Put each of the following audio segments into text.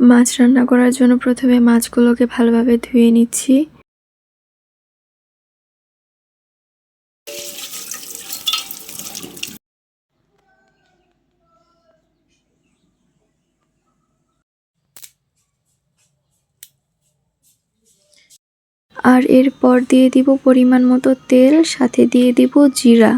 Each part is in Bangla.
মাছ রান্না করার জন্য প্রথমে মাছগুলোকে ভালোভাবে ধুয়ে নিচ্ছি। আর এরপর দিয়ে দিব পরিমাণ মতো তেল, সাথে দিয়ে দিব জিরা।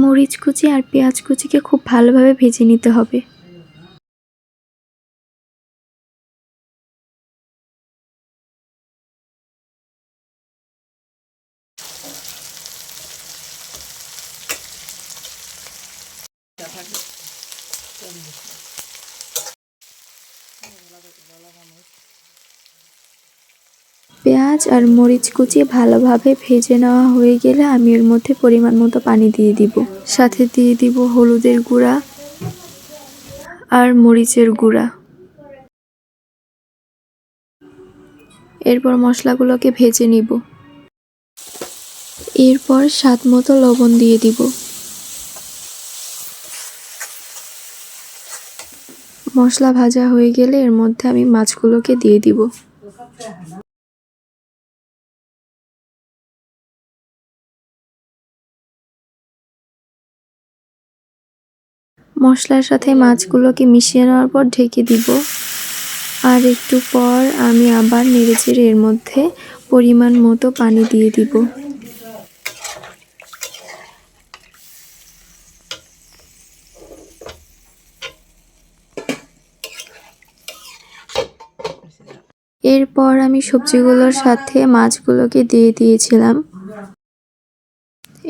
মরিচ কুচি আর পেঁয়াজ কুচিকে খুব ভালোভাবে ভেজে নিতে হবে। পেঁয়াজ আর মরিচ কুচি ভালোভাবে ভেজে নেওয়া হয়ে গেলে আমি এর মধ্যে পরিমাণ মতো পানি দিয়ে দিব। সাথে দিয়ে দিব হলুদের গুঁড়া আর মরিচের গুঁড়া। এরপর মশলাগুলোকে ভেজে নিব। এরপর স্বাদ মতো লবণ দিয়ে দিব। মশলা ভাজা হয়ে গেলে এর মধ্যে আমি মাছগুলোকে দিয়ে দিব। মশলার সাথে মাছগুলোকে মিশিয়ে নেওয়ার পর ঢেকে দিব। আর একটু পর আমি আবার নেড়েচেড়ে এর মধ্যে পরিমাণ মতো পানি দিয়ে দিব। এরপর আমি সবজিগুলোর সাথে মাছগুলোকে দিয়ে দিয়েছিলাম।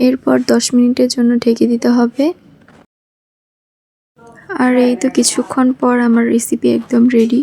এরপর দশ মিনিটের জন্য ঢেকে দিতে হবে। আর এই তো কিছুক্ষণ পর আমার রেসিপি একদম রেডি